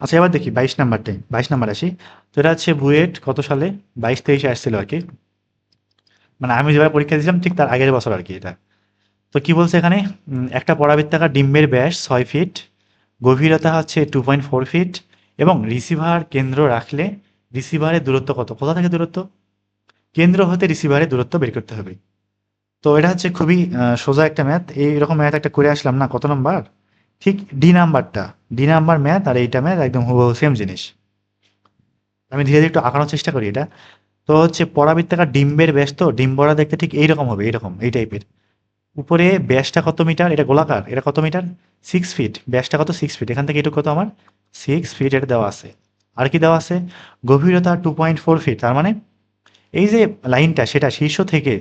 আচ্ছা এবার দেখি, বাইশ নাম্বারটাই বাইশ নাম্বার আসি। তো এটা হচ্ছে বুয়েট, কত সালে? বাইশ তেইশে আসছিল আর কি। মানে আমি যেভাবে পরীক্ষা দিয়েছিলাম, ঠিক তার আগের বছর আর কি এটা। তো কি বলছে এখানে? একটা পরাবৃত্তাকার ডিম্বের ব্যাস ছয় ফিট গভীরতা হচ্ছে টু পয়েন্ট ফোর ফিট এবং রিসিভার কেন্দ্র রাখলে রিসিভারের দূরত্ব কত? কোথা থেকে দূরত্ব? কেন্দ্র হতে রিসিভারের দূরত্ব বের করতে হবে। তো এটা হচ্ছে খুবই সোজা একটা ম্যাথ এইরকম ম্যাথ একটা করে আসলাম না, কত নম্বর? ঠিক ডি নাম্বারটা ডি নাম্বার ম্যাথ আর এইটা ম্যাথ একদম হুবহু সেম জিনিস। আমি ধীরে ধীরে একটু আঁকানোর চেষ্টা করি এটা। তো হচ্ছে পরাবৃত্তাকার ডিম্বের ব্যাস তো ডিম্বরা দেখতে ঠিক এইরকম হবে, এইরকম, এই টাইপের উপরে ব্যাসটা কত মিটার? এটা গোলাকার, এটা কত মিটার? সিক্স ফিট ব্যাসটা কত? সিক্স ফিট এখান থেকে এটুকু কত আমার? সিক্স ফিট এটা দেওয়া আছে। আর কি দেওয়া আছে? গভীরতা টু পয়েন্ট ফোর ফিট তার মানে এই যে লাইনটা, সেটা শীর্ষ থেকে,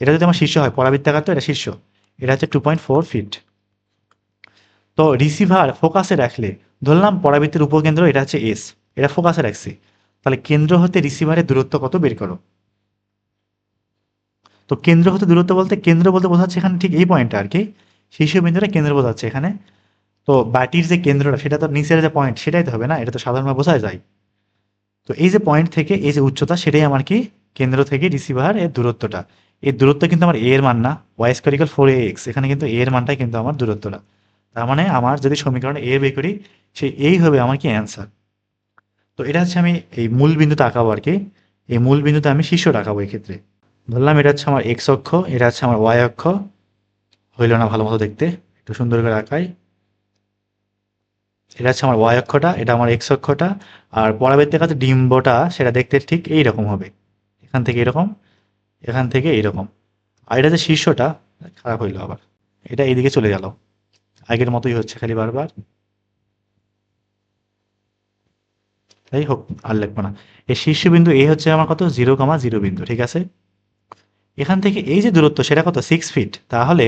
এটা যদি আমার শীর্ষ হয় পরাবৃত্তাকার তো, এটা শীর্ষ। এটা হচ্ছে টু পয়েন্ট ফোর ফিট তো রিসিভার ফোকাসে রাখলে, ধরলাম পরাবৃত্তের উপকেন্দ্র এটা হচ্ছে এস এটা ফোকাসে রাখছি, তাহলে কেন্দ্র হতে রিসিভারের দূরত্ব কত বের করো? তো কেন্দ্র হতে দূরত্ব বলতে, কেন্দ্র বলতে বোঝাচ্ছে এখানে ঠিক এই পয়েন্টটা আর কি শীর্ষবিন্দুটা কেন্দ্র বোঝাচ্ছে এখানে, তো বাটির যে কেন্দ্রটা, সেটা তো নিচের যে পয়েন্ট সেটাই তো হবে না, এটা তো সাধারণভাবে বোঝা যায়। তো এই যে পয়েন্ট থেকে, এই যে উচ্চতা, সেটাই আমার কি, কেন্দ্র থেকে রিসিভার এর দূরত্বটা। এই দূরত্ব কিন্তু আমার এ এর মান না Y square equal four A X এখানে কিন্তু এ এর মানটাই কিন্তু আমার দূরত্বটা। তার মানে আমার যদি সমীকরণে এ বের করি, সেই এই হবে আমার কি অ্যান্সার তো এটা হচ্ছে আমি এই মূল বিন্দুতে আঁকাবো আর কি। এই মূল বিন্দুতে আমি শীর্ষ আঁকাবো এক্ষেত্রে। ধরলাম এটা হচ্ছে আমার এক্স অক্ষ, এটা হচ্ছে আমার ওয়াই অক্ষ। হইল না ভালো মতো দেখতে, একটু সুন্দর করে আঁকাই। এটা হচ্ছে আমার ওয়াই অক্ষটা, এটা আমার এক্স অক্ষটা, আর পরাবৃত্তের কাছে ডিম্বটা, সেটা দেখতে ঠিক এই রকম হবে। এখান থেকে এরকম, এখান থেকে এইরকম। আর এটা যে শীর্ষটা, খারাপ হইল আবার। এটা এইদিকে চলে গেল। আগের মতোই হচ্ছে খালি বারবার। তাই হোক, আর লিখব না। এই শীর্ষবিন্দু এ হচ্ছে আমার কত? জিরো কমা জিরো বিন্দু, ঠিক আছে? এখান থেকে এই যে দূরত্ব, সেটা কত? সিক্স ফিট তাহলে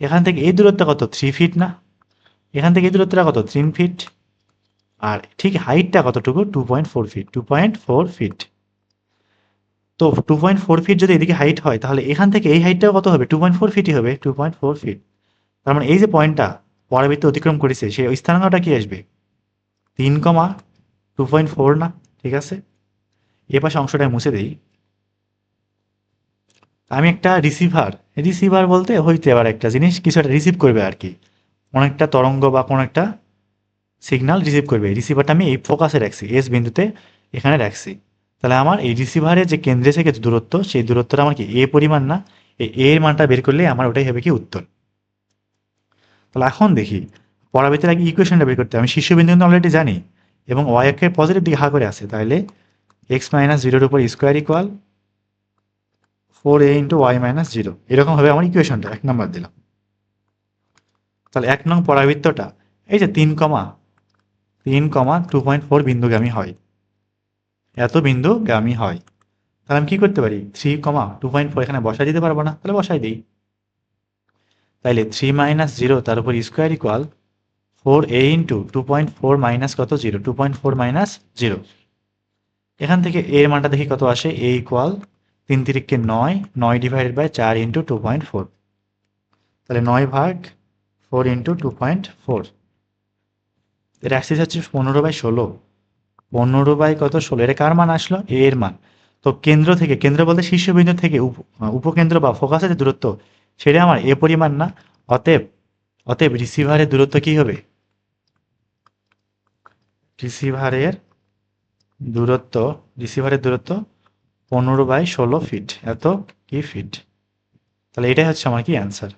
এখান থেকে এই দূরত্ব কত? থ্রি ফিট না? এখান থেকে এই দূরত্বটা কত? তিন ফিট আর ঠিক হাইটটা কতটুকু? Two point four feet two point four feet তো টু পয়েন্ট ফোর ফিট যদি এদিকে হাইট হয়, তাহলে এখান থেকে এই হাইটটাও কত হবে? টু পয়েন্ট ফোর ফিটই হবে টু পয়েন্ট ফোর ফিট তার মানে এই যে পয়েন্টটা পরাবৃত্ত অতিক্রম করেছে সেই ওই স্থানাঙ্কটা কি আসবে? তিন কমা টু পয়েন্ট ফোর না? ঠিক আছে? এ পাশে অংশটা মুছে দেই। আমি একটা রিসিভার রিসিভার বলতে হইতে আবার একটা জিনিস, কিছু একটা রিসিভ করবে আর কি। অনেকটা তরঙ্গ বা কোনো একটা সিগন্যাল রিসিভ করবে। রিসিভারটা আমি এই ফোকাসে রাখছি এস বিন্দুতে এখানে রাখছি। তাহলে আমার এই রিসিভারের যে কেন্দ্রে থেকে দূরত্ব, সেই দূরত্বটা আমার কি এ পরিমাণ না? এ এর মানটা বের করলে আমার ওটাই হবে কি উত্তর। তাহলে এখন দেখি, পরাবৃত্তের আগে ইকুয়েশনটা বের করতে। আমি শীর্ষবিন্দু কিন্তু অলরেডি জানি এবং ওয়াই এর পজিটিভ দিকে হা করে আছে। তাহলে এক্স মাইনাস জিরোর উপর square equal four A into Y minus zero এরকম হবে আমার ইকুয়েশনটা এক নম্বর দিলাম। তাহলে এক নং পরাবৃত্তটা, এই যে তিন কমা তিন কমা টু পয়েন্ট ফোর বিন্দুগামী হয়। এত বিন্দুগামী হয়। তাহলে আমি কী করতে পারি? Three comma two point four এখানে বসাই দিতে পারব না। তাহলে বসাই দিই। তাইলে থ্রি মাইনাস জিরো তার উপর square equal four A into two point four minus কত? Zero two point four minus zero এখান থেকে এর মানটা দেখি কত আসে? এ ইকুয়াল তিন তিরিককে নয় নয় ডিভাইডেড বাই চার ইন্টু টু পয়েন্ট ফোর তাহলে নয় ভাগ four into two point four এর অ্যাক্সিস হচ্ছে পনেরো বাই ষোলো। পনেরো বাই কত? ষোলো। এটা কার মান আসলো? এর মান। তো কেন্দ্র থেকে, কেন্দ্র বলতে শীর্ষবিন্দু থেকে উপ- উপকেন্দ্র বা ফোকাসের যে দূরত্ব সেটা আমার এ পরিমাণ না। অতএব অতএব রিসিভারের দূরত্ব কি হবে? রিসিভারের দূরত্ব রিসিভারের দূরত্ব পনেরো বাই ষোলো ফিট এত কি ফিট তাহলে এটাই হচ্ছে আমার কি অ্যান্সার